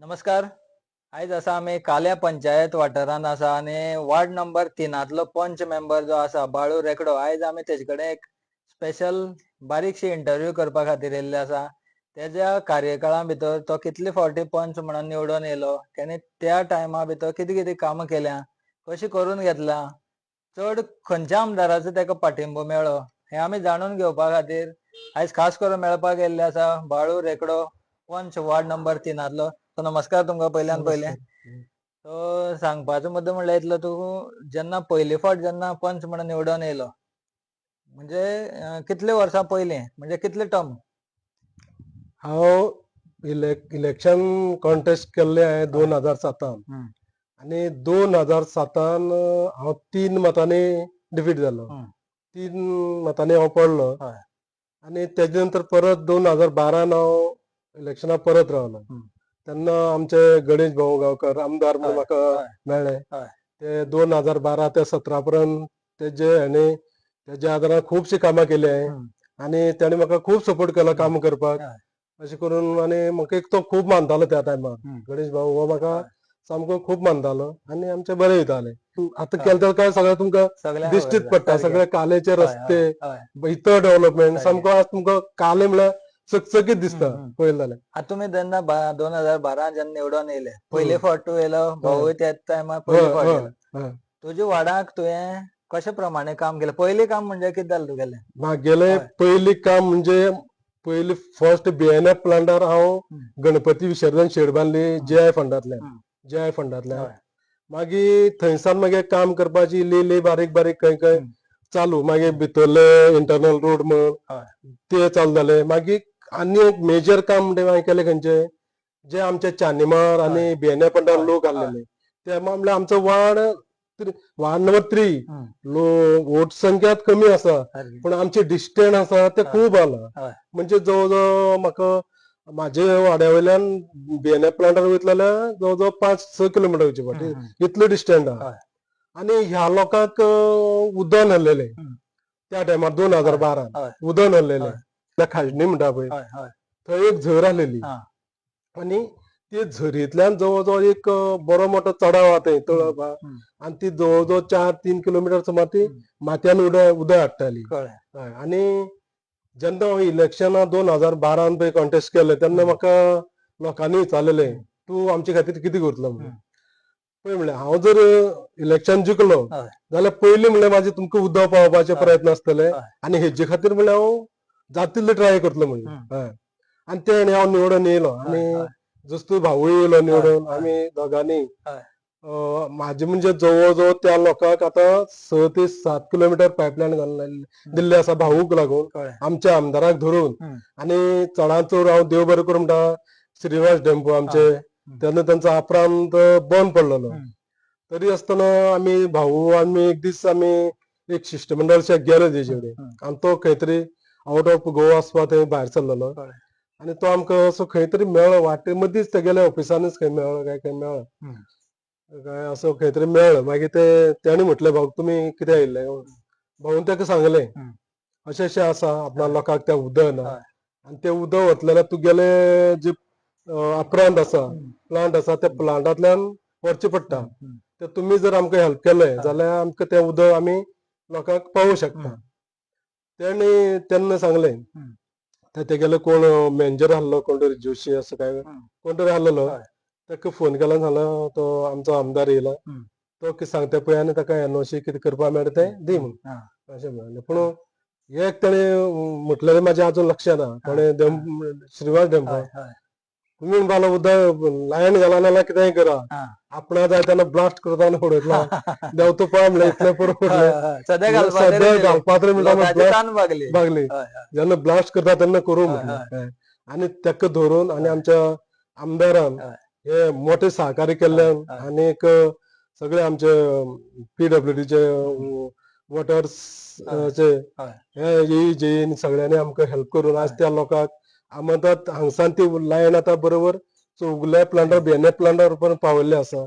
नमस्कार. आयज आसा आमी काल्या पंचायत वाठारांत आसा आनी वार्ड नंबर तिनांतलो पंच मेंबर जो आसा बाळू रेकडो आयज आमी तेजे कडेन एक स्पेशल बारीकशी इंटरव्यू करपा खातीर येयल्ले आसा तेज्या कार्यकाळा भितर तो कितले फावटी पंच म्हणून निवडून येयलो तेणे त्या टायमा भितर कितें कितें कामां केल्या कशी करून घेतला चड खंयच्या आमदाराचो तेका पाठिंबो मेळ्ळो हे आमी जाणून घेवपा खातीर आयज खास करून मेळपाक गेल्ले आसा बाळू रेकडो पंच वार्ड नंबर तिनांतलो. सो नमस्कार तुमकां पयल्यान पयलें सो सांगपाचो मुद्दो म्हणल्यार इतलो तूं जेन्ना पयली फावट जेन्ना पंच म्हणून निवडून येयलो म्हणजे कितले वर्सां पयलीं म्हणजे कितले टर्म? हांव इलेक इलेक्शन कॉन्टेस्ट केल्ले हांवें दोन हजार सातान. आनी दोन हजार सातान हांव तीन मतांनी डिफीट जालो. तीन मतांनी हांव पडलो. आनी तेजे नंतर परत दोन हजार बारान हांव इलेक्शनाक परत रावलो. तेन्ना आमचे गणेश भाऊ गांवकर आमदार म्हणून म्हाका. मेळ्ळे. ते दोन हजार बारा ते सतरा पर्यंत तेजे हांणी तेज्या आदारान खुबशीं कामां केली. आनी ताणें म्हाका खूब सपोर्ट केलो काम करपाक. अशें करून आनी म्हाका एक तो खूब मानतालो त्या टायमार. गणेश भाऊ हो म्हाका. सामको खूब मानतालो आनी आमचे बरे वयताले आतां केलें तर काय सगळें तुमकां दिश्टीत खबर पडटा. सगळे कालेचे रस्ते. इतर डेव्हलपमेंट. सामको आज तुमकां काले म्हळ्यार चकचकीत दिसता. पळयलें जाल्यार आतां तुमी जेन्ना दोन हजार बारा जेन्ना निवडून येयले पयले. फावट तूं येयलो भाऊय त्याच टायमार पयले फावट येयलो. तुज्या वार्डाक तुवें कशे प्रमाणे काम केलें पयलें काम म्हणजे कितें जालें तुगेलें म्हागेलें. पयलीं काम म्हणजे पयलीं फर्स्ट बीएनएफ प्लांटार हांव. गणपती विसर्जन शेड बांदली जे आय फंडांतल्यान. जे आय फंडांतल्यान. मागीर थंयसान मागीर काम करपाची इल्ली इल्ली बारीक बारीक खंय खंय. चालू मागीर भितरले इंटरनल रोड म्हण. ते चालू जाले मागीर आनी एक मेजर काम म्हणजे हांवें केलें खंयचे जे आमचे चान्नीमार आनी फंडार हय, लोक हय. आसलेले ते म्हणल्यार आमचो वार्ड त्रि- वार्ड नंबर थ्री हम्म. लो वोट संख्यात कमी आसा. पूण आमचे डिस्टन्स आसा ते. खूब आला. म्हणजे जवळ जवळ म्हाका म्हाजे वाड्या वयल्यान बिएनए प्लांटार वयतले जाल्यार जवळ जवळ पांच स किलोमिटर वयचे हम्म. इतलो डिस्टन्स आहा हय. आनी ह्या लोकांक उदक नासलेले हम्म. त्या टायमार दोन हजार बारा. उदक नासलेले. त्या खाजणी म्हणटा पळय हय हय थंय एक झर आसलेली हा. आनी ते झरींतल्यान जवळ जवळ एक अं, बरो मोठो चडाव आहा थंय तळप आहा हम्म. आनी ती जवळ जवळ चार तीन किलोमिटर सुमार ती हम्म. माथ्यान उदक उदक हाडटाली कळ्ळें हय आनी जेन्ना हांव इलेक्शनां दोन हजार बारान पळय कॉन्टेस्ट केलें तेन्ना. म्हाका लोकांनी विचारलेलें. तूं आमचे खातीर कितें करतलो म्हणून हम्म. पळय म्हणलें हांव जर इलेक्शन जिखलो हय. जाल्यार पयलीं म्हणल्यार म्हाजे तुमकां उदक पावोवपाचे हय. प्रयत्न आसतले हय. आनी हेजे खातीर म्हणल्यार हांव जाता तितले ट्राय करतलो. हय आनी ते आनी हांव निवडून येयलो आनी. जस्तो भावूय येयलो निवडून हय. आमी दोगांनी हय. म्हाजे म्हणजे जवळ जवळ त्या लोकांक आतां स ते सात किलोमिटर पायपलायन घालून दिल्ली आसा भावूक लागून कळ्ळें आमच्या आमदाराक धरून हम्म. आनी चडांत चड हांव देव बरें करूं म्हणटा श्रीनिवास डेंपो आमचे तेन्ना तांचो आप्रांत बंद पडलेलो हम्म. तरी आसतना आमी भाऊ आमी एक दीस आमी एक शिश्टमंडळ अशें गेले तेजे कडेन हम्म. आनी तो खंय तरी आउट ऑफ गोवा वचपा थंय भायर सरलेलो. आनी तो आमकां असो खंय तरी मेळ्ळो वाटे मदींच तेगेल्या ऑफिसानूच खंय मेळ्ळो काय खंय मेळ्ळो. काय असो खंय तरी मेळ्ळो मागीर ते तेणी म्हटलें भाऊ तुमी कितें आयिल्ले भाऊन ताका सांगलें. अशें अशें आसा आपणा. लोकांक तें उदक ना. आनी तें उदक वतलें जाल्यार तुगेले जे अप्रांत आसा. प्लांट आसा त्या प्लांटांतल्यान व्हरचें पडटा. तर तुमी जर आमकां हेल्प केलें जाल्यार आमकां तें उदक आमी लोकांक पावोवं शकता तेणी तेन्ना सांगलें हम्म. ते तेगेलो कोण मॅनेजर आसलो कोण तरी जोशी असो काय. कोण तरी हय. ताका फोन केलो सांगलो तो आमचो आमदार येयला. तो कितें सांगता पळय आनी ताका एनओसी कितें करपा मेळटा तें दी म्हणून. अशें म्हणलें. पूण एक ताणें म्हटलेलें म्हाजें आजून लक्षांत ना ताणें देम- श्रीनिवास डेंपो हय, हय. तुमी म्हणपाक लागलो उदक लायन घाला नाल्यार कितेंय करा. आपणा जाय तेन्ना ब्लास्ट करता उडयतलो देंवतो पळय म्हणलें इतलें पुरो म्हणलें. सद्या म्हणलें भागली भागली. जेन्ना ब्लास्ट करता तेन्ना करूं हय. आनी तेका धरून आनी आमच्या आमदारान. हे मोठे सहकार्य केल्ल्यान. आनीक सगळे आमचे पीडब्ल्यूडीचे वॉटर्स. हे येई जेईन सगळ्यांनी आमकां हेल्प करून आज. त्या लोकांक आमदार हांगसान ती लायन आतां बरोबर चौगुले प्लांटार बेने प्लांटार पर्यंत पावयल्ले आसा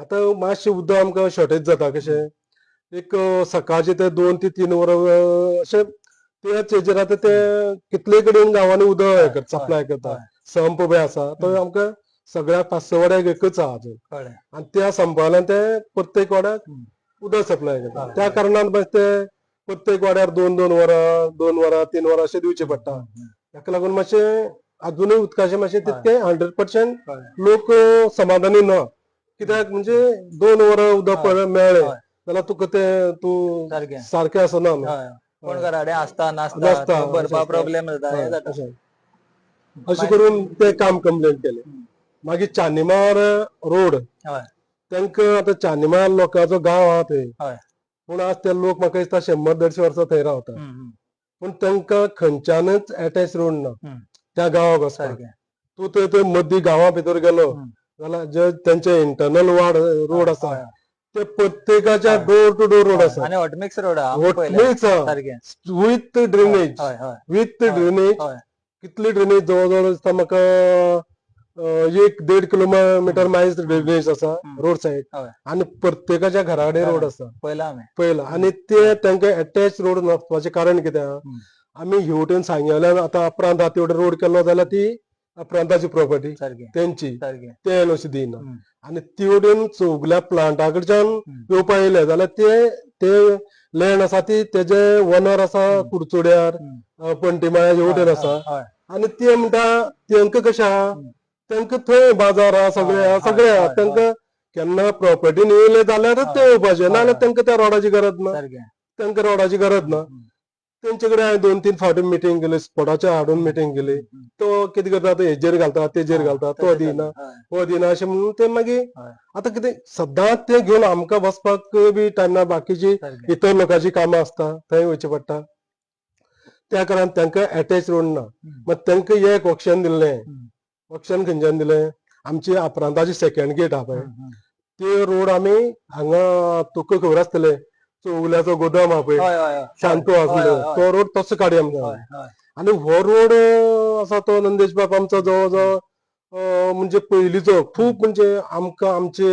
आतां मातशें उदक आमकां शॉर्टेज जाता कशें एक सकाळचे ते दोन ते तीन वरां अशें तेच हेजेर आतां ते कितले कडेन गांवांनी उदक सप्लाय करता. संप बी आसा तो. आमकां सगळ्या पाच स वाड्याक एकच आहा अजून आणि त्या संपवल्यान ते प्रत्येक वाड्याक. उदक सप्लाय करता त्या. कारणान ते प्रत्येक वाड्यार दोन दोन वरां दोन वरां तीन वरां अशें दिवचे पडटा. ताका लागून मातशें अजूनय उदकाचें मातशें. तितकें हंड्रेड पर्सेंट लोक समाधानी ना. कित्याक म्हणजे दोन वरां उदक मेळ्ळें. जाल्यार तुका ते तूं सारकें आसना कोण घराडे आसता नासता. भरपा अशें प्रॉब्लेम जाता. अशें करून ते काम कंप्लेंट केलें. मागीर चान्नीमार रोड. तांकां आतां चान्नीमार लोकांचो गांव आहा थंय पूण आज ते लोक म्हाका दिसता शंबर देडशे वर्सां थंय रावता. पूण तांकां खंयच्यानच अटॅच रोड ना. त्या गांवाक वचपाक तूं थंय थंय मदीं गांवा भितर गेलो. जाल्यार जे तेंचे इंटरनल वार्ड रोड आसा ते प्रत्येकाच्या. Door to door road. आसा आनी हॉटमिक्स रोड सारकें विथ ड्रेनेज विथ. ड्रेनेज कितली ड्रेनेज जवळ जवळ म्हाका एक देड किलोमीटर मायज ड्रेनेज आसा हम्म. रोड सायड हय. आणि प्रत्येकाच्या घरा कडेन रोड आसा पयला पयला आणि ते तांकां अटॅच रोड नासपाचें कारण कितें आहा? हम्म. आमी हे वटेन सांगेल्यान आतां अपरांत आहा ते वटेन रोड केलो जाल्यार ती अपरांताची प्रॉपर्टी सारकें ते एनओसी दिना हम्म. आणि ती वटेन चौगल्या प्लांटा कडच्यान. येवपा येयले जाल्यार ते ते लँड आसा ती तेजे ओनर आसा. कुडचोड्यार पंटीमाळ्या हे वटेन हय, आसा आणि ते म्हणटा तेंका कशें? आहा. तेंका थंय बाजार आहा सगळे हय, सगळे हय, तेंका केन्ना प्रॉपर्टीन येयले जाल्यारच ते. येवपाचे नाल्यार. तेंका त्या रोडाची गरज ना. सारकें तेंका रोडाची गरज ना. तेंचे कडेन हांवें दोन तीन फावटी मिटींग केली स्पॉटाचेर हाडून मिटींग केली. तो कितें करता तो हेजेर घालता तेजेर घालता तो दिना. हो. दिना अशें म्हणून ते मागीर हय. आतां कितें सदांच ते घेवन आमकां वचपाक बी टायम ना बाकीची सारकें इतर लोकांची कामां आसता थंय वयचें पडटा. त्या कारणान तांकां अटॅच रोड ना हम्म. मग तांकां एक ऑप्शन दिल्लें. हम्म. ऑप्शन खंयच्यान दिलें? आमची अपरांताची सेकंड गेट आहा पळय. ते रोड आमी हांगा तुका खबर आसतलें. चौगुल्याचो गोदाम आहा पळय. शांतो आसलो. तो रोड तसो काडया हय हय. आणि हो रोड आसा तो नंदेश बाब आमचो जवळ जवळ म्हणजे पयलींचो खूब म्हणजे आमकां आमचे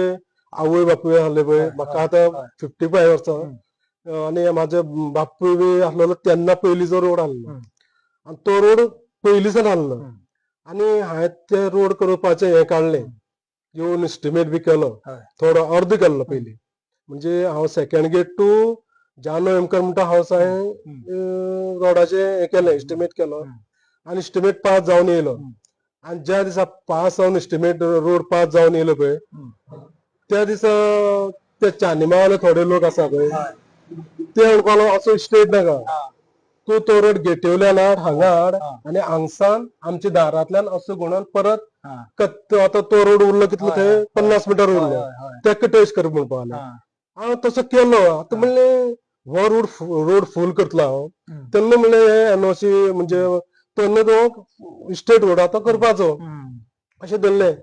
आवय बापूय आहले पळय. म्हाका आतां. फिफ्टी फायव वर्सां. आणि म्हाजे बापूय बी आहलेलो तेन्ना पयलींचो रोड हम्म. आणि तो रोड पयलींसान आहलो आणि हांवें ते रोड करपाचें हें काडलें. येवन इस्टिमेट बी केलो. थोडो अर्द केल्लो पयलीं म्हणजे हांव सेकंड गेट टू जानो एमकर म्हणटा हांवें अं, रोडाचें हें केलें इस्टिमेट केलो. आनी इस्टिमेट पास जावन येयलो. आनी ज्या दिसा पास जावन इस्टिमेट रोड पास जावन येयलो पळय. त्या दिसा ते चान्नीमावाले थोडे लोक आसा पळय. ते म्हणपाक लागलो असो स्ट्रेट नाका. तूं तो रोड गेटवयल्यान हाड हांगा हाड हा. आनी हांगसान आमच्या दारांतल्यान असो म्हणून परत हा. आतां तो रोड उरलो कितलो थंय पन्नास मिटर उरलो. तेका टच कर म्हणपा लागले हा. हांव तसो केलो आतां हा. म्हणलें हो रोड रोड फूल करतलो हांव. तेन्ना म्हणलें एनओसी म्हणजे तेन्ना तो स्टेट रोड आतां करपाचो. अशें धरलें.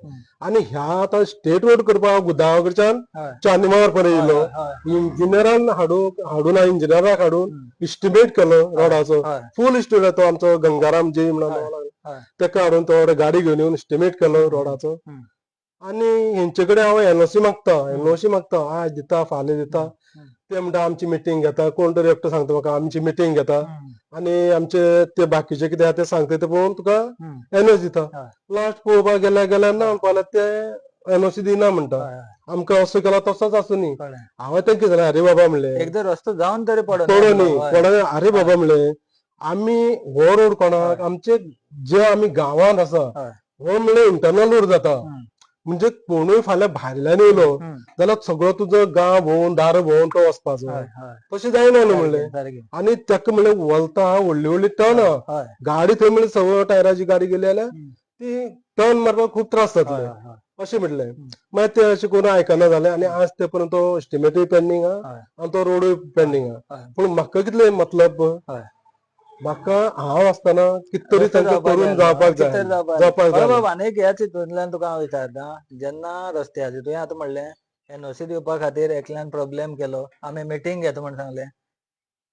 आनी ह्या आतां स्टेट रोड करपाक गुदावा कडच्यान हय. चान्नीमार पर्यंत येयलो. इंजिनियरान हाडून हाडून हांवें इंजिनियराक हाडून. इस्टिमेट केलो रोडाचो. फूल इस्टिमेट तो आमचो गंगाराम जय म्हणून. तेका हाडून तो गाडी घेवन येवन इस्टिमेट केलो रोडाचो. आनी हेंचे कडेन हांव एनओसी मागता. एनओसी मागता आयज दिता फाल्यां दिता. ते म्हणटा आमची मिटींग घेता कोण तरी एकटो सांगता म्हाका आमची मिटींग घेता आनी आमचे ते बाकीचे कितें आहा ते सांगता ते पळोवन तुका. एनओसी दिता. लास्ट पळोवपाक गेल्यार गेल्यार ना म्हणपा लागले ते एनओसी दिना म्हणटा. आमकां असो केला तसोच आसुनी कळ्ळें. हांवें तेंका कितें अरे बाबा म्हणलें एकदां रस्तो जावन तरी पडो पडो न्ही कोणा अरे बाबा म्हणलें आमी हो रोड कोणाक. आमचे जे आमी गांवांत आसा. हो म्हणल्यार इंटरनल रोड जाता. म्हणजे कोणूय फाल्यां भायल्यान येयलो. जाल्यार सगळो तुजो गांव भोंवून दार भोंवून तो वचपाचो. तशें जायना न्हू म्हणलें. आनी तेका म्हणलें वलता व्हडली व्हडली टर्न. गाडी थंय म्हणलें स टायराची गाडी गेली जाल्यार. ती टर्न मारपाक खूब त्रास जातले. अशें म्हणलें मागीर ते अशें करून आयकना जालें आनी आज ते पर्यंत तो एस्टिमेटूय पेंडींग आहा. आनी तो रोडूय पेंडींग आहा. पूण म्हाका कितलें मतलब. म्हाका हांव आसतना कित तरी तांकां जावपाक करून जाय. जावपाक कितें जाय तरी जावपाक जावपाक जाय. बरं जाय बाबा आनीक ह्याच हितूंतल्यान तुका हांव विचारतां जेन्ना रस्त्याचे तुवें आतां म्हणलें एनओसी दिवपा खातीर एकल्यान प्रॉब्लेम केलो आमी मिटींग घेता म्हण सांगलें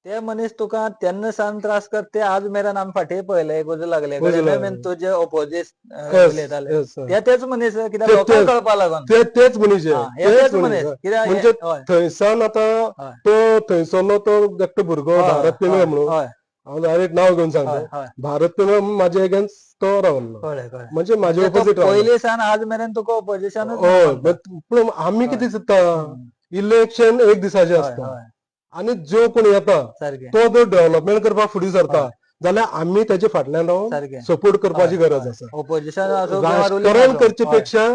ते मनीस तुका तेन्ना सावन त्रास करता ते आज मेरेन आमी फाटीं पळयले उजो लागले तुजे Yes, उलयताले. ते तेच मनीस कित्याक लोकांक. कळपा लागून ते तेच मनीस तेच मनीस. कित्याक म्हणजे. थंयसान आतां. तो थंयसरलो तो एकटो भुरगो भारत म्हणून. हांव डायरेक्ट नाव घेवन सांगता हय भारत पेम म्हाजे अगेन्स्ट तो कळ्ळें कळ्ळें म्हणजे म्हाजे ऑपोजीट पयलीं सान आज मेरेन तुका हय but पूण आमी कितें चिंतता इलेक्शन एक दिसाचें आसता आनी जो कोण येता सारकें तो जर डेव्हलपमेंट करपाक फुडें सरता. जाल्यार आमी तेजे फाटल्यान रावन सारकें सपोर्ट करपाची हय, गरज हय. आसा ऑपोजिशन असो किंवा ruling राजकारण असो. करचे हय. पेक्षा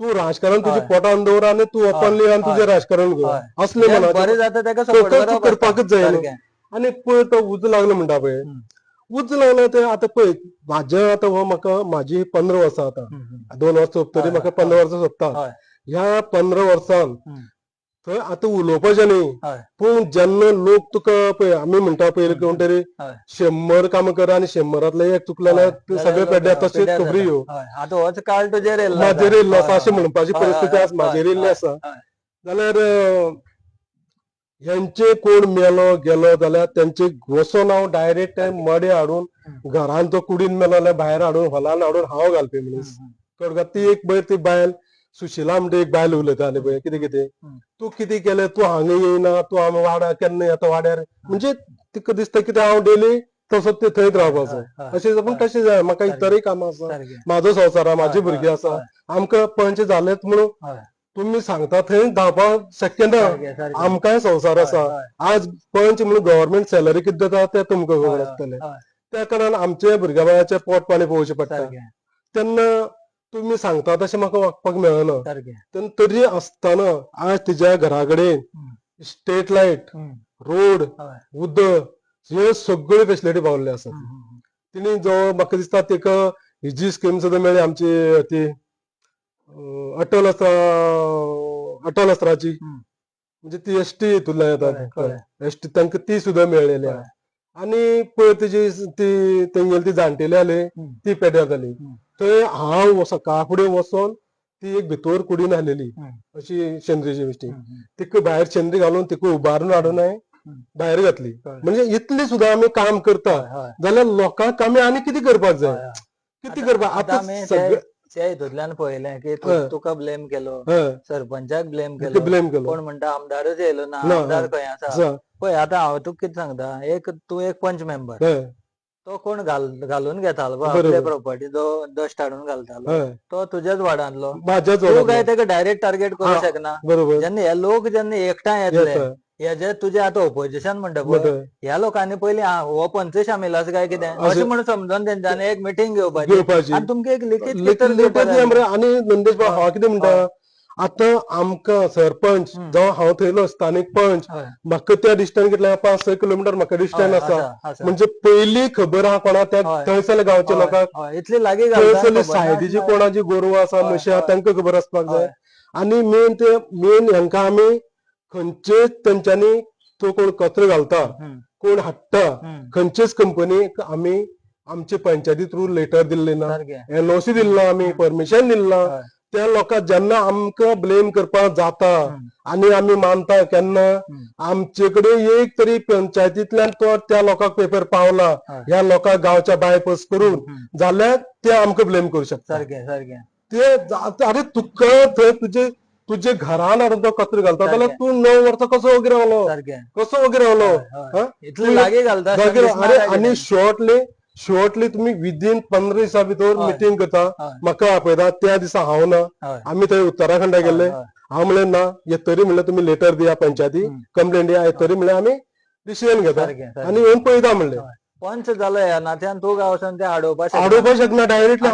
तू राजकारण तुजे हय. पोटान दवर आनी तू ओपनली हय, तुजें हय. राजकारण कर हय. असले मनाचें बरें जाता ताका करप करपाकच जाय न्हू. सारकें आनी पळय तो उज लागलो म्हणटा पळय. उज लागलो ते आतां पळय म्हाजे आतां हो म्हाका म्हाजी पंदरा वर्सां आतां. दोन वर्सां सोंपतरी म्हाका पंदरा वर्सां सोंपता हय पंदरा वर्सान. थंय आतां उलोवपाचें न्ही पूण जेन्ना लोक तुका पळय आमी म्हणटा पयलीं कोण तरी. शंबर कामां कर आनी शंबरांतले एक चुकले जाल्यार सगळे पेड्ड्यार तशेंच खबरी. ह्यो. आतां होच काळ तुजेर येयल्लो म्हाजेर येयल्लो आसा अशें. म्हणपाची परिस्थिती आज म्हाजेर येयल्ली आसा. जाल्यार अं, ह्यांचे कोण मेलो गेलो जाल्यार तेंचे वचोन हांव डायरेक्ट मडे हाडून घरान तो कुडीन मेलो जाल्यार भायर हाडून हॉलान हाडून हांव घालपी मनीस तुका? ती एक पळय ती बायल सुशिला म्हणटा एक बायल उलयताली पळय कितें कितें. तूं कितें केलें? तूं हांगा येयना तूं हांगा वाड्यार केन्ना येता वाड्यार? म्हणजे तिका दिसता कितें हांव डेली तसो ते थंयच रावपाचो. अशें पूण. तशें जाय म्हाका. इतरय कामां आसा म्हाजो संवसार आहा म्हाजी भुरगीं आसा. आमकां पंच जालेच म्हणून हय. तुमी सांगता थंय धांवपाक शक्य ना. आमकांय संवसार आसा. आज पंच म्हणून गव्हर्नमेंट सॅलरी कितें दिता तें तुमकां खबर आसतलें. त्या कारणान आमच्या भुरग्या बाळाचें पोट पाणी पळोवचें पडटा तेन्ना तुमी सांगता तशें म्हाका वागपाक मेळना तेन्ना तरी आसतना आज तिच्या घरा कडेन स्ट्रीट लायट. रोड. उदक ह्यो सगळ्यो फेसिलिटी पावल्ले आसात. तिणी जो म्हाका दिसता तिका हिजी स्कीम सुद्दां मेळ्ळी आमची ती अटल अस्त्र अटल अस्त्राची हम्म. म्हणजे ती एस टी हितूंतल्यान कळ्ळें, येता एस टी तांकां ती सुद्दां मेळ्ळेली आहा आनी पळय तिची ती तेंगेली ती जाणटेली आली. ती पेड्यार जाली. थंय हांव सकाळ फुडें वचोन ती एक भितर कुडीन आहलेली. अशी शेंद्रीची बिश्टी. तिका भायर शेंद्री घालून तिका उबारून हाडून हांवें. भायर घातली. म्हणजे इतली सुद्दां आमी काम करता. जाल्यार लोकांक आमी आनी कितें करपाक जाय. कितें करपाक आतां सगळें त्या हितूंतल्यान पळयलें की तु- हय. तुका ब्लेम केलो हय सरपंचाक ब्लेम केलो ब्लेम केलो. कोण म्हणटा आमदारूच येयलो ना ना, आमदार. खंय आसा? पळय आतां हांव तुका कितें सांगता एक तूं एक पंच मेंबर हय तो कोण घाल घालून घेतालो बरोबर. आपले प्रॉपर्टी जो डस्ट हाडून घालतालो हय तो तुज्याच म्हाज्याच तूं काय वाड्यातलो. ताका डायरेक्ट टार्गेट करूं हा, शकना? बरोबर. जेन्ना हे लोक जेन्ना एकठांय येतले येता हे जे तुजे आतां ऑपोजिशन म्हणटा पळय ह्या लोकांनी पयलीं आ, हो पंच शामील आसा काय कितें अशें- म्हणून समजोन तेंच्यांनी एक मिटींग घेवपाची घेवपाची आनी तुमकां एक लिखीत लेखी मरे आनी नंदेश बाब हय, हांव कितें म्हणटा. आतां आमकां सरपंच हम्म. जावं हांव थंयलो स्थानीक पंच हय, म्हाका त्या डिस्टन्स कितल्या पांच स किलोमिटर म्हाका डिस्टन्स आसा. म्हणजे पयली खबर आहा कोणा त्या हय. थंयसरल्या गांवच्या लोकांक. इतली लागीं थंयसरली सायडीची कोणाची गोरवां आसा हय, म्हशी आहा हय. तांकां खबर आसपाक जाय हय. आनी मेन ते मेन हेंका आमी खंयचेच तेंच्यांनी तो कोण कचरो घालता कोण हाडटा. खंयचेच कंपनीक आमी आमचे पंचायती थ्रू लेटर दिल्ले ना एनओसी दिल्लो आमी परमिशन दिल्लें. त्या लोकांक जेन्ना आमकां ब्लेम करपाक जाता. आनी आमी मानता केन्ना. आमचे कडेन एक तरी पंचायतींतल्यान तो त्या लोकांक पेपर पावला हय. लोकांक गांवच्या बायपास करून. जाल्यार ते आमकां ब्लेम करूं शकता सारकें सारकें ते अरे तुका थंय तुजे तुजे घरान हाडून तो कचरो घालता जाल्यार. तूं णव वर्सां कसो वगेर रावलो कसो वगेर रावलो? इतलें लागीं घालता अरे आनी? शॉर्टली शॉर्टली तुमी विदीन पंदरा दिसां भितर. मिटींग करता. म्हाका आपयता त्या दिसा हांव ना. आमी थंय उत्तराखंडा गेल्ले. हांव म्हणलें ना येतरी म्हणलें तुमी लेटर दिया पंचायती. कंप्लेंट दिया येतरी म्हणलें आमी डिसिजन घेता. आनी येवन पळयता म्हणलें. पंच जालो ह्या नात्यान तूं काय वचोन ते आडोवपाक शकना. आडोवपाक शकना डायरेक्टली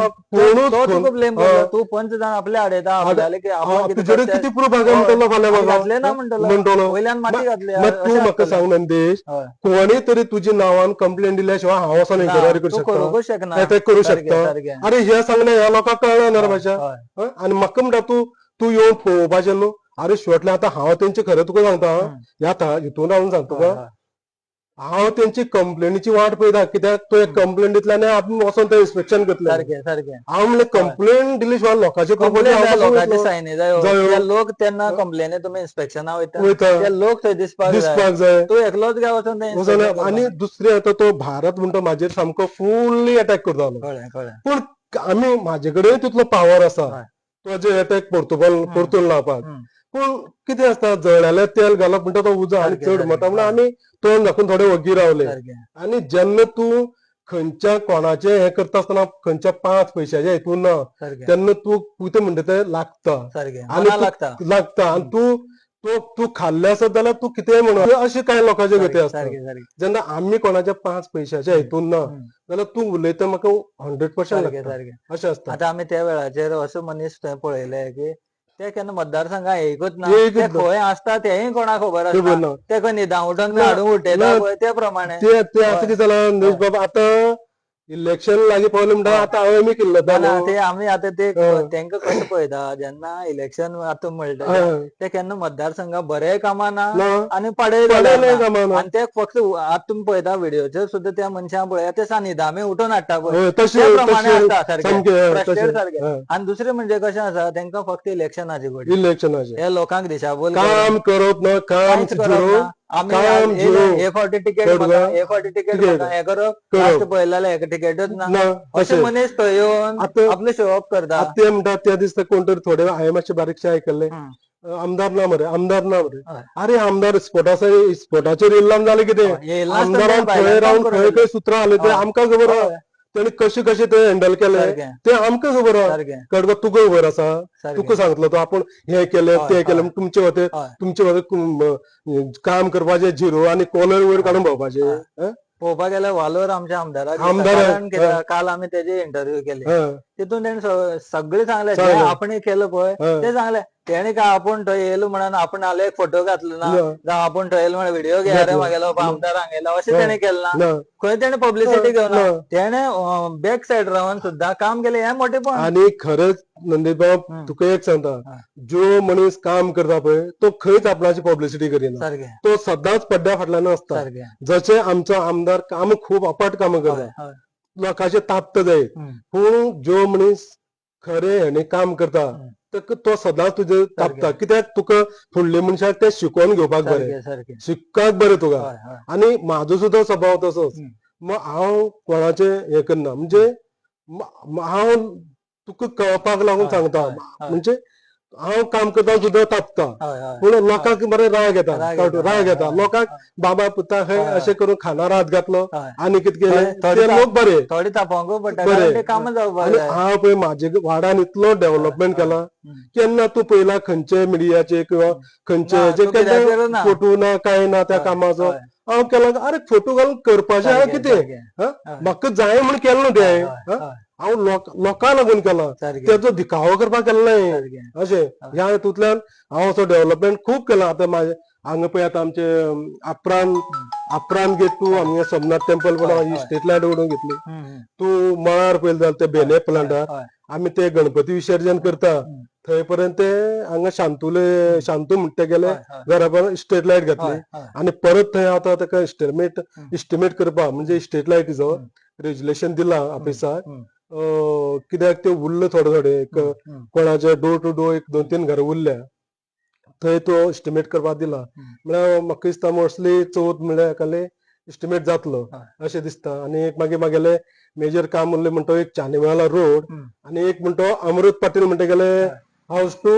तो तुका ब्लेम करता. तू पंच जावन आपले आडयता आपल्याले की कितें प्रूफ आहा हय. म्हणटलो फाल्यां आमी म्हाका घातले ना म्हणटलो म्हणटलो वयल्यान माती घातली मात तूं अशें म्हाका. सांग नंदेश हय. कोणी तरी तुज्या नांवान कंप्लेंट दिल्या शिवाय हांव वचोन ना, इन्क्वायरी करूं तू शकता करूंकच शकना. ते करूं सारकें, शकता सारकें. अरे हे सांगलें ह्या लोकांक कळना न्हू रे भाशा हय. आनी म्हाका म्हणटा तूं तूं येवन पळोवपाचें न्हू अरे शॉर्टली आतां हांव तेंचे खरें तुका सांगता हम्म. ह्या था- हितून रावन सांगता हय, तुका हय. हांव तेंची कंप्लेनीची वाट पळयता कित्याक तो एक कंप्लेंटींतल्यान आमी वचोन थंय इन्स्पेक्शन करतले सारकें सारकें हांव म्हणलें कंप्लेंट दिली शिवाय लोकांचे कंप्लेन? सायनी जायो जायो. ते लोक तेन्ना कंप्लेनी तुमी इन्स्पेक्शना वयता. ते लोक थंय दिसपाक दिसपाक जाय तूं एकलोच काय वचोन ते आनी? दुसरें आतां तो भारत म्हणटा म्हाजेर सामको फुल्ली अटॅक करतालो पूण आमी म्हाजे कडेन तितलो पावर आसा. तो जे अटॅक परतुपाक परतून लावपाक. पूण कितें आसता जळालें तेल घालप म्हणटा तो उजो आनी चड. म्हणटा म्हणून आमी तोंड दाखोवन थोडे वगी रावले. आनी जेन्ना तूं खंयच्या कोणाचे हे करता आसतना खंयच्या पांच पयशाचे हितून ना तेन्ना तू कितें म्हणटा तें लागता. आनी लागता. लागता. आनी तू तो तू खाल्ले आसत जाल्यार तू कितेंय म्हणून अशें कांय लोकांचे गती आसता जेन्ना आमी कोणाच्या पांच पयशाच्या हितून ना. जाल्यार तू उलयता म्हाका हंड्रेड पर्संट अशें आसता आता आम्ही त्या वेळाचेर असो मनीस थंय पळयले की ते केन्ना मतदारसंघात येयकूच ना ते ना. खंय आसता तेय कोणाक खबर खबर. ते खंय न्हिदां उठोन ना, हाडून उठयता ना. पळय त्या प्रमाणे ते ते. कितें बाबा आता इलेक्शन लागीं पावलें म्हणटा हय. आता हांवें केल्लो ना, ना, न्हू. ते आमी आता ते हय. तेंका कशें पळयता जेन्ना इलेक्शन आता हय. ते केन्ना मतदारसंघात बरेय कामां ना ना आनी पडय पडयलें कामां ना. आणि ते फक्त आता तुम्ही पळयता व्हिडिओचेर सुद्धा त्या मनशां पळया ते न्हिदामे उठोन हाडटा पळय हय, तशें त्या प्रमाणे तशें आसता सारकें सामकें हय, Frustrated तशें सारकें हय. आणि दुसरें म्हणजे कशें आसा तेंका फक्त इलेक्शनाची घडी इलेक्शनाचे हे लोकांक दिशाभूल करून काम करप ना काम कांयच करप ना. आमी काम. हे फावटी तिकेट? हे फावटी तिकेट तिकेट. म्हाका हे करप करप. लास्ट पळयलेले तिकेटच ना ना अशे मनीस थंय येवन करता आतां ते म्हणटा त्या दिसता कोण तरी थोडे हांवें मातशें बारीकशें आयकल्लें. आमदार ना मरे आमदार ना मरे. अरे आमदार स्पोटाचे स्पोटाचेर येयल्लो जालें कितें आमदारान काम रावन खंय खंय सुत्रां आले ते. आमकां खबर आहा तेणी कशें कशें ते हँडल केले सारकें ते आमकां खबर आहा सारकें कळ्ळें तुका खबर आसा सारकें तुका सांगतलो तो आपण हे केले हय, ते केले. तुमचे वते हय. तुमचे वते कुम- करपाचे झिरो आणि कॉलर वयर काडून भोंवपाचे हय. हं? पळोवपाक गेल्यार वालोर आमच्या आमदाराक आमदार काल. आमी तेजे इंटरव्यू केले. हं, तितून तेणी स- सगळे सांगले सांगलें. आपण केलं पळय. ते सांगले तेणे काय आपण थंय येयलो म्हणून आपण आले एक फोटो घातलो ना. जावं आपण थंय येयलो म्हणून व्हिडिओ घ्या रे. म्हागेलो आमदार हांगेलो अशें. तेणे केलें ना. खंय तेणे पब्लिसिटी घेवना. तेणे बॅक साइड रावन सुद्धा काम केले हे मोठेपण आणि खरंच नंदीबाब. तुका एक सांगता. जो मनीस काम करता पळय तो खंयच आपणाची पब्लिसिटी करिना तो सदांच पड्ड्या फाटल्यान असता सारकें जशे आमचो आमदार काम खूप अपाट काम करता. लोकांचे तापता जाय. पूण जो मनीस खरे हेणे काम करता. ताका तो सदांच तुजे तापता. कित्याक तुका फुडल्या मनशाक ते शिकोवन घेवपाक बरें शिकपाक बरें तुका आणि माझो सुद्धा स्वभाव तसोच. मग हांव कोणाचे हे करना म्हणजे हांव तुका कळपाक लागून सांगता. म्हणजे हांव काम करता सुद्धा तापता पूण लोकांक बरें राग येता राग? येता, लोकांक. बाबा पुता खंय अशें करून खानार हात घातलो. आनी कितें केलें थोडे- ते लोक बरे थोडी तापोवंकूय पडटा बरें. कारण ते काम जावपाक आनी जाय हांव पळय म्हाजे वाड्यान इतलो डेव्हलपमेंट केला. केन्ना तूं पयला खंयचे मिडियाचे किंवा खंयचे. फोटो ना काय ना त्या कामाचो. हांव केला अरे फोटो घालून करपाचें हांव कितें. म्हाका जाय म्हूण केलें न्हू हय, तें. हांव लोक- लोकां लागून केला सारकें. तेजो दिखावो करपाक केलो न्हय सारकें. अशें ह्या हेतूंतल्यान हांव असो डेव्हलपमेंट खूब केला आतां म्हाजे हांगा पळय आतां आमचे आप्रान आप्रान गेट टू आमगे सोमनाथ टेंपल हय, म्हणून हय. स्ट्रीट लायट ओडून घेतली. तूं मळार पयलें जाल्यार ते बेने प्लांटार हय. आमी ते गणपती विसर्जन करता. थंय पर्यंत ते हांगा शांतुले शांतू म्हणटा ते गेले हय, हय. घरा पर्यंत स्ट्रीट लायट घातली हय, हय. आणि परत थंय आता ताका इस्टिमेट. इस्टिमेट करपा म्हणजे स्ट्रीट लायटीचो. रेजुलेशन दिला ऑफिसार हं. कित्याक ते उरले थोडे थोडे एक. कोणाचे डोर टू डोर एक दोन तीन घरां उरल्या थंय तो इस्टिमेट करपाक दिला. म्हळ्यार म्हाका दिसता मोस्टली चवथ म्हळ्यार एकाले इस्टिमेट जातलो. अशें दिसता आनी एक मागीर म्हागेले मेजर काम उरलें म्हणटा एक चांदीवाला रोड. आनी एक म्हणटा तो अमृत पाटील म्हणटा गेले हाऊस टू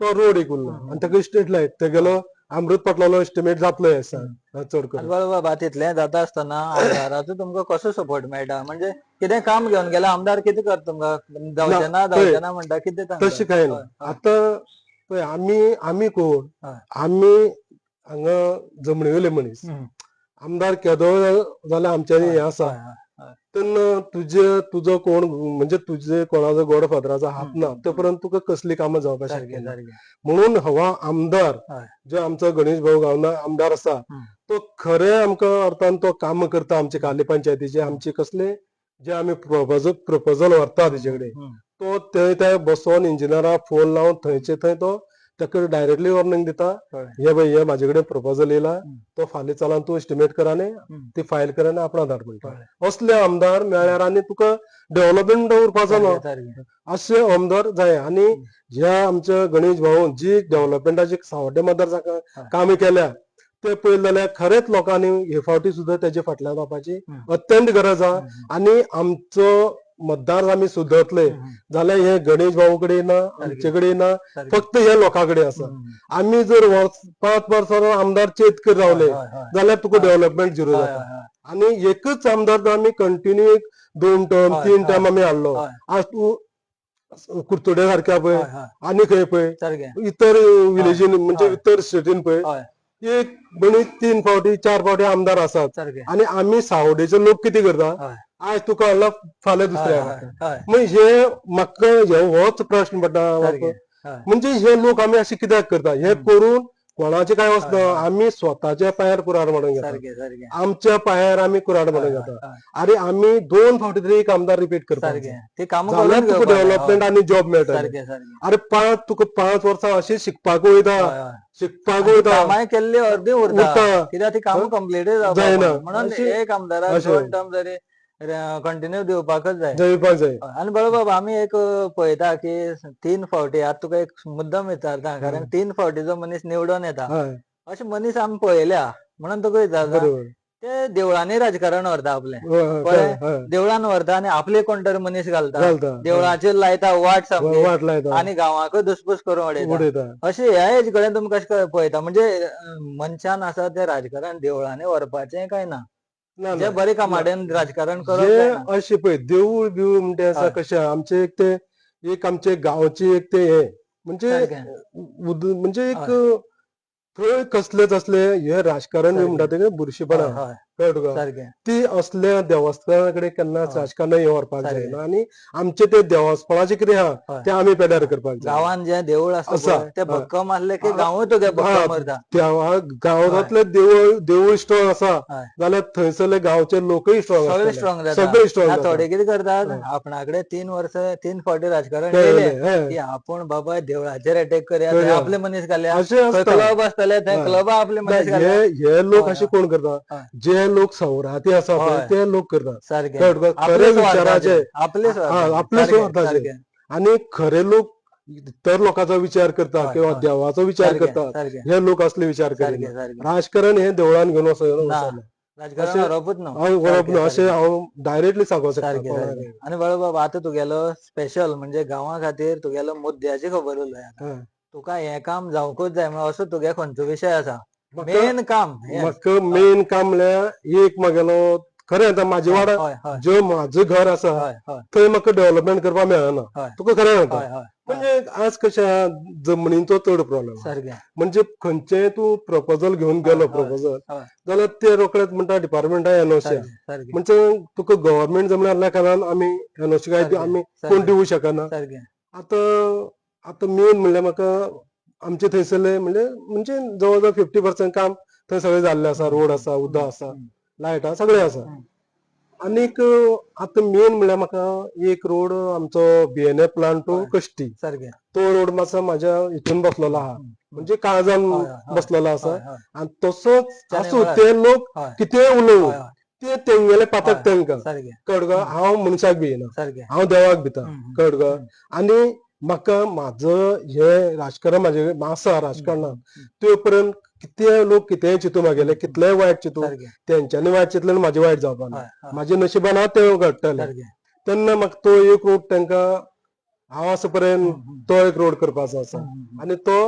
तो रोड एक उरलो. आनी ताका स्ट्रीट लायट ते गेलो अमृत पाटलालो इस्टिमेट जातलो दिसा चड करून. बरो बाबा तितलें जाता आसतना आमदाराचो तुमकां कसो सपोर्ट मेळटा म्हणजे कितें काम घेवन गेला? आमदार कितें करता? तुमकां जावचें ना जावचें ना म्हणटा कितें तांकां? तशें कांय ना. आतां पळय आमी आमी कोण. आमी हांगा जमनी वयले मनीस. आमदार केदोय जाल्यार आमच्यानी हे आसा. तेन्ना तुजे तुजो कोण म्हणजे तुजे कोणाचो गॉडफादराचो हात ना. तो पर्यंत तुका कसली कामां जावपाक शकना म्हणून हवा आमदार. जो आमचो गणेश भाऊ गावना आमदार आसा. तो खरे आमकां अर्थान तो काम करता आमचे काली पंचायतीचे आमचे कसले जे आमी प्रपोजल प्रपोजल व्हरता तेजे कडेन. तो थंय थंय बसोन इंजिनियराक फोन लावन थंयचे थंय तो ताका डायरेक्टली वॉर्निंग दिता. हे बाय हे म्हाजे कडेन प्रपोजल येयला हं. तो फाल्यां चलान तूं एस्टिमेट कर आनी हं. ती फायल कर आनी आपणा धाड म्हणटा. असले आमदार मेळ्ळ्यार आनी तुका डेव्हलपमेंट उरपाचो ना. असे आमदार जाय आणि ह्या आमच्या गणेश भाऊ जी डेव्हलपमेंटाची सावड्डे मतदारसंघात हय. कामी केल्या ते पळयले जाल्यार खरेच लोकांनी हे फावटी सुद्धा त्याच्या फाटल्यान जावपाची. अत्यंत गरज आहा. आणि आमचो मतदार आमी सुदरतले हम्म, जाल्यार हे गणेश भाऊ कडेन ना आमचे कडेन ना. फक्त हे लोकां कडेन आसा आमी जर पांच वर्सां आमदार चेत कर रावले. जाल्यार तुका डेव्हलपमेंट झिरो जाता आणि एकच आमदार जर आम्ही कंटिन्यू दोन टर्म तीन. टर्म आम्ही हाडलो. आज तू कुर्तोडे सारख्या पळय. आनी खंय पळय. इतर विलेजीन म्हणजे. इतर स्टेटीन पळय एक मनीस तीन फावटी चार फावटी आमदार आसात. आणि आम्ही सावडेचे लोक किती करता आज तुका हाडला फाल्यां दुसऱ्या. म्हणजे हे म्हाका हे होच प्रश्न पडटा. म्हणजे हे लोक आम्ही असे कित्याक करता हे. करून कोणाचे काय वचना. आम्ही स्वतःच्या पायार कुराड म्हणून घेता. आमच्या पायार आम्ही कुराड म्हणून घेता अरे आम्ही दोन फावटी तरी एक आमदार रिपीट करता जाल्यार तुका. डेव्हलपमेंट. आणि जॉब मेळटा. अरे पांच तुका पांच वर्सां अशी शिकपाक वयता. शिकपाक आनी वयता केल्ली अर्दी उरता. कित्याक ती कामां? कंप्लीट जायना. म्हणून अशी- एक आमदाराक अशें. दोन टर्म जरी कंटिन्यू दिवपाकच जाय जयपाक जाय आणि बरो बाबा आमी एक पळयता की तीन फावटी आतां तुका एक मुद्दम विचारता कारण. तीन फावटी जो मनीस निवडून येता. अशे मनीस आमी पळयल्या म्हणून तुका विचारता बरोबर. ते देवळांनी राजकारण व्हरता आपलें. कळ्ळें? हय. देवळान व्हरता आनी आपले कोण तरी मनीस घालता. देवळाचेर लायता वाट. सामकी. आनी गांवांकूय धुसपूस करून उडयता. अशें ह्या एज कडेन तुमी कशें पळयता? म्हणजे मनशान आसा ते राजकारण देवळांनी व्हरपाचें काय ना, जे. बरे कामाडेन राजकारण करप. अशें पळय देवूळ बिवूळ म्हणटे आसा. कशें आमचे एक ते एक आमचे गांवचे एक ते हे म्हणजे म्हणजे एक थंय कसलेच असले हे राजकारण. म्हणटा ते बुरशीपणा तुका सारकें ती असल्या देवस्थाना कडेन केन्नाच हय. राजकारण हे व्हरपाक सारकें. जायना आणि आमचे ते देवस्थानाचे कितें हय. आहा ते आमी पेल्यार करपाक जाय गांवान जे देवूळ आसा. पळय, ते हय. भक्कम आसले की. गांवूय तुगे. भक्कम देवा गांवांतले देवूळ देवूळ स्ट्रॉंग आसा हय. जाल्यार थंयसरले गांवचे लोकय स्ट्रॉंग सगळे आसतले स्ट्रॉंग सगळे स्ट्रॉंग ना जाता. थोडे कितें करतात हय. आपणाकडे तीन वर्स तीन फावटी राजकारण कळ्ळें, केले हय. की आपण बाबा देवळाचेर अटॅक करया थंय करया. आपले मनीस घालया अशें आसता क्लब आसतले थंय हय. क्लबा आपले मनीस घालया हे हे लोक असे हय. कोण करता हय. जे लोक सौराती आसा पळय हय. ते लोक करतात कळ्ळें तुका? खरे विचाराचे आपले हा, स्वार्थाचे. आपले. आणि खरे लोक इतर लोकांचा विचार करता हय, किंवा हय. देवाचो विचार करतात. हे लोक असले विचार करिना सारखे. राजकारण हे देवळान घेवन वचना ना. वचना. राजकारण अशें-. हांव सारखे, ना अशें. हांव डायरेक्टली सांगूंक शकता आणि बरो बाबा आतां तुगेलो स्पेशल म्हणजे गांवा खातीर तुगेलो मुद्द्याची खबर हय. तुका हें काम जावंकूच जाय म्हणून असो तुगे खंयचो विशय आसा मेन काम. म्हाका मेन काम म्हणल्यार एक म्हागेलो खरें आतां म्हाजे वाडा जो म्हाजो घर आसा थंय म्हाका डेव्हलपमेंट करपाक मेळना. तुका खरें सांगता म्हणजे आज कशें आहा, जमनीचो चड प्रॉब्लेम म्हणजे खंयचेय तूं प्रपोजल घेवन गेलो प्रपोजल. जाल्यार ते रोखडेच म्हणटा डिपार्टमेंटा एनओसी म्हणजे तुका गव्हर्नमेंट जमनी असल्या कारणान आमी एनओसी काय आमी. कोण दिवूं शकना. आतां आतां मेन म्हणल्यार म्हाका आमचे थंयसरले म्हणजे म्हणजे जवळ जवळ फिफ्टी पर्संट काम थंय सगळें जाल्लें आसा रोड आसा उदक आसा. लायट आसा सगळें आसा. आनीक आतां मेन म्हणल्यार म्हाका एक रोड आमचो बीएनए प्लांट टू. कश्टी तो रोड मातसो म्हाज्या हितून बसलेलो आहा. म्हणजे काळजान. बसलेलो आसा. आणि तसोच आसूं म्हळ्यार- ते लोक हय कितें उलोवं. ते तेंगेले पातक. तेंकां तुका हांव मनशाक भियेना हांव देवाक भिता हम्म. आनी म्हाका म्हाजो हे राजकारण म्हाजे आसा राजकारणात हम्म. ते पर्यंत कितें लोक कितेंय चिंतू मागेले कितलेय वायट चिंतू तेंच्यांनी वायट चिंतलें म्हाजें वायट जावपा ना हय हय म्हाजे नशिबान आहा तें घडटलें तेन्ना म्हाका तो एक रोड तांकां हांव आसा पर्यंत. तो एक रोड करपाचो आसा. आनी तो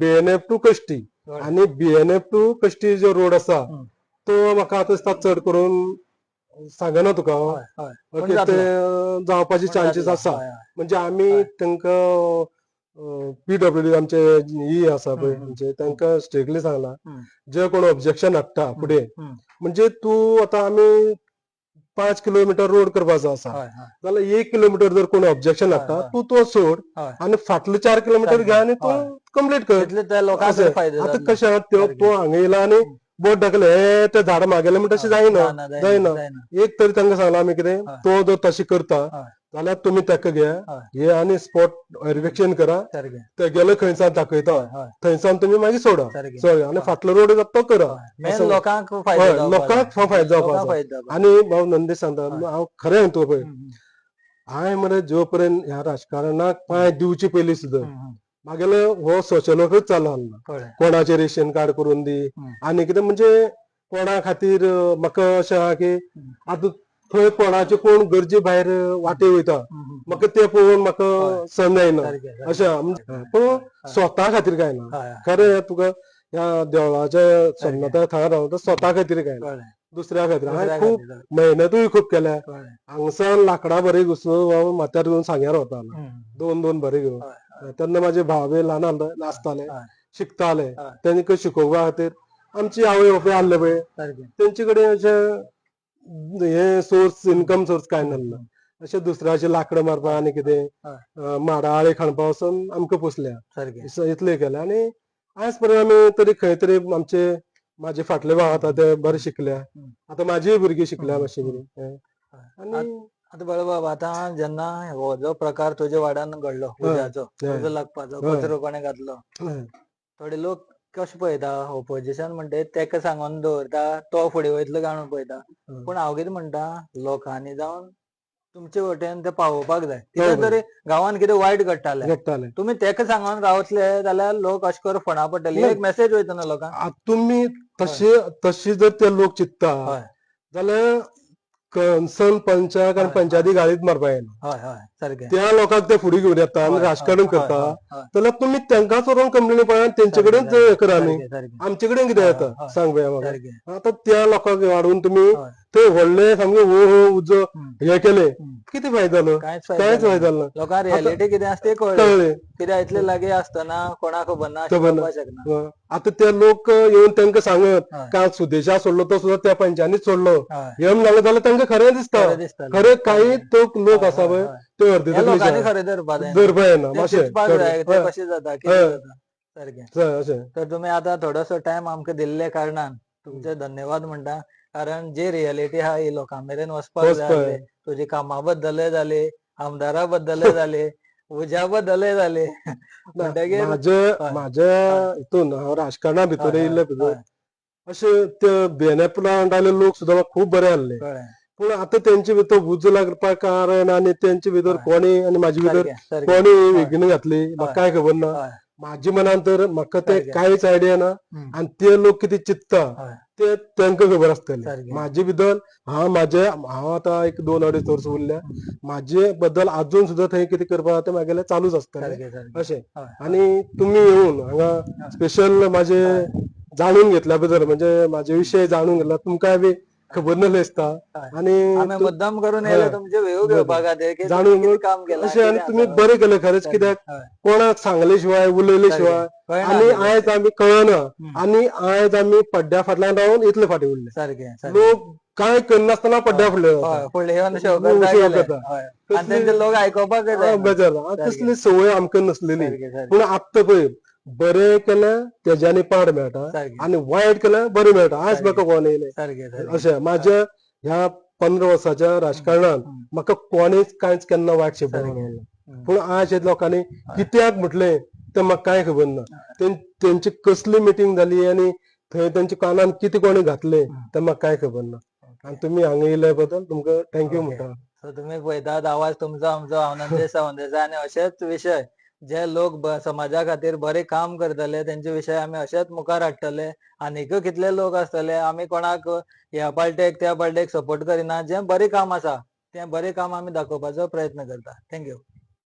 बीएनएफ टू कश्टी. आनी बीएनएफ टू कश्टी जो रोड आसा. तो म्हाका आतां दिसता चड करून सांगना तुका ओके. ते जावपाचे चान्सीस. आसा. म्हणजे आमी. तांकां पीडब्ल्यू आमचे ही आसा पळय. म्हणजे तांकां स्ट्रिक्टली सांगला. जे कोण ऑब्जेक्शन हाडटा फुडें. म्हणजे तूं आतां आमी पांच किलोमिटर रोड करपाचो आसा जाल्यार एक किलोमिटर जर कोण ऑब्जेक्शन हाडटा. तूं तो सोड आनी फाटले चार किलोमिटर. घे आनी तूं. कंप्लीट कर आतां. कशें आहा. तो हांगा येयला आनी बोट दाखयलें हे ते झाड मागेलें म्हणटा तशें जायना जायना. एक तरी तांकां सांगलां आमी कितें. तो जर तशें करता. जाल्यार तुमी ताका घे हय. हे आनी स्पॉट व्हेरिफिकेशन करा सारकें ते गेले खंयसान दाखयता थंयसान तुमी मागीर सोडा. सोय आनी. फाटलो रोड जाता तो करा लोकांक हय, फायदो जावपाक लोकांक. फायदो आनी भाऊ नंदेश सांगता. हांव खरें सांगता पळय हांवें मरे जो पर्यंत ह्या राजकारणाक पांय दिवचे पयलीं सुद्दां. म्हागेलो हो सोशल वर्कच चालू आसलो. कोणाचें रेशन कार्ड करून दी. आनी कितें म्हणजे कोणा खातीर म्हाका अशें आहा की आतां थंय कोणाचे कोण गरजे भायर वाटे वयता म्हाका ते पळोवन म्हाका सारकें, सारकें. अशें पूण स्वता खातीर काय ना. खरें तुका ह्या देवळाच्या सन्नता थंय रावता स्वता खातीर काय ना. दुसऱ्या खातीर हांवें खूब मेहनतूय खूब केल्या. हांगसान लाकडां बरें घुसून हांव माथ्यार घेवन सांग्यार वतालो हम्म. दोन दोन बरें घेवन तेन्ना म्हाजे भाव ल्हान आसले नासताले हय. शिकताले हय. तेंका शिकोवपा खातीर आमची आवय बापूय आसले पळय. तेंचे कडेन अशें हे सोर्स इन्कम सोर्स काय नासलो अशें दुसऱ्याचे लाकडां मारपा आनी कितें हय. अं, माडा आळे खाणपा वचून आमकां पोसल्या इतलें केलें आनी आयज पर्यंत आमी तरी खंय तरी आमचे माझे फाटले भाव आसा ते बरे शिकल्या. आतां म्हाजीय भुरगीं शिकल्या. मातशी बरी. आनी आता बरं बाबा आता जेन्ना हो जो प्रकार तुज्या वाड्यान घडलो उज्याचो. उजो लागपाचो. कचरो कोणें घातलो. थोडे लोक कशें पळयता ऑपोजिशन म्हणटा तेका सांगून दवरता तो फुडें वयतलो काय म्हणून पळयता. पूण हांव कितें म्हणटा लोकांनी जावन तुमचे वटेन ते पावोवपाक जाय कितें. तरी गांवांत कितें वायट घडटालें तुमी तेका सांगून रावतले जाल्यार लोक अशें करून फोंडा पडटली. एक मेसेज वयता न्हू लोकांक तुम्ही तशे तशे जर ते लोक चित्ता हय जाल्यार कन्सर्न पंचायत आणि हय, पंचायती गाडीत मारपा येना हय हय. सारकें त्या लोकांक ते फुडें घेवन येता आणि राजकारण करता. जाल्यार तुम्ही तांकांच व्हरून कंप्लेनी पळय तेंचे कडेन हे करा न्ही आमचे कडेन कितें येता. सांग पळया म्हाका सारकें. आता त्या लोकांक वाडून तुम्ही हय. ते व्हडले सामके हो हो उजो. हे केले. किती फायदो जालो कांयच फायदो फायदो ना ना लोकांक रियालिटी कितें आसा ते कळ्ळें कित्याक इतले लागीं आसतना कोणाक खबर ना शकना. आता ते लोक येवन तांकां सांगत. का सुदेशा सोडलो तो सुद्धा त्या पंचायतीत सोडलो. हय. हेम जालें जाल्यार तांकां खरें दिसता. खरें काही तो लोक आसा पळय. ते अर्दे लोकांनी खरें धरपा जाय धरपा मातशें ते. कशें जाता. कितें जाता सारकें तर तुमी आतां थोडोसो टायम आमकां दिल्ले कारणान तुमचे धन्यवाद म्हणटा कारण जी रियालिटी ही लोकां मेरेन वचपाक जाय. आसली. तुजी कामा बद्दलय जाली आमदारा बद्दलय जाली उज्या बद्दलय जाली म्हणटगीर. माझ्या हितून हांव राजकारणा भितर येयल्ले भितर. अशे ते बेनेपलांट आले लोक सुद्दां म्हाका खूब बरे आहले पूण आता तेंचे भितर उजो लागपाक कारण आनी तेंचे भितर. कोणी आनी म्हाजे भितर कोणी. वेगळी घातली म्हाका काय खबर ना. म्हाज्या मनान तर म्हाका ते. कांयच आयडिया ना. आनी ते लोक कितें चित्ता. ते तांकां खबर आसतलें. म्हाजे भितर हांव म्हाजे हांव आतां एक दोन अडेज वर्स उरल्या म्हाजे बद्दल अजून सुद्दां थंय कितें करपा तें म्हागेलें चालूच आसतलें अशें. आनी तुमी येवन हांगा स्पेशल म्हाजे जाणून घेतल्या बद्दल म्हणजे म्हाजे विशय जाणून घेतला. तुमकांय बी खबर नासली दिसता हय. आनी आमी तु- मुद्दाम करून येयले की जाणून तुमी कितें घेवन काम केलां अशें आनी कितें तुमी आसा. बरें केलें खरेंच. कित्याक हय. कोणाक सांगले शिवाय उलयले. शिवाय कळना आनी आयज आमी कळना. आनी आयज आमी पड्ड्या फाटल्यान रावन इतले फाटीं उरले सारकें सारकें लोक कांय करनासतना पड्ड्या फुडले हय फुडले येवन शो लोक करता show गेले करता. हय. आनी कसली- तेंचे लोक आयकोपाकच जाय बेजार. तसली संवय आमकां नसलेली सारकें सारकें पूण आत्तां पळय बरें केलें तेज्यानी पाड मेळटा सारकें आनी वायट केलें बरें मेळटा आयज सारकें. म्हाका कोण येयलें सारकें सारकें अशें म्हाज्या ह्या पंदरा वर्साच्या राजकारणान. म्हाका कोणीच कांयच केन्ना वायट शब्द सारकें. म्हणूंक ना. पूण आयज लोकांनी कित्याक म्हटलें तें म्हाका कांय खबर ना? तें- तेंची कसली मिटींग जाली आनी थंय तेंच्या कानान कितें कोणी घातलें तें म्हाका कांय खबर ना? आनी तुमी हांगा येयल्या बद्दल तुमकां थँक्यू ओके. म्हणटा सो तुमी पळयतात आवाज तुमचो आमचो आनंद सावंत आनी अशेच विशय जे लोक समाजा खातीर बरें काम करतले तेंचे विशय आमी अशेच मुखार हाडटले. आनीक कितले लोक आसतले आमी कोणाक ह्या पार्टेक त्या पार्टेक सपोर्ट करिना. जें बरें काम आसा तें बरें काम आमी दाखोवपाचो प्रयत्न करता. थँक्यू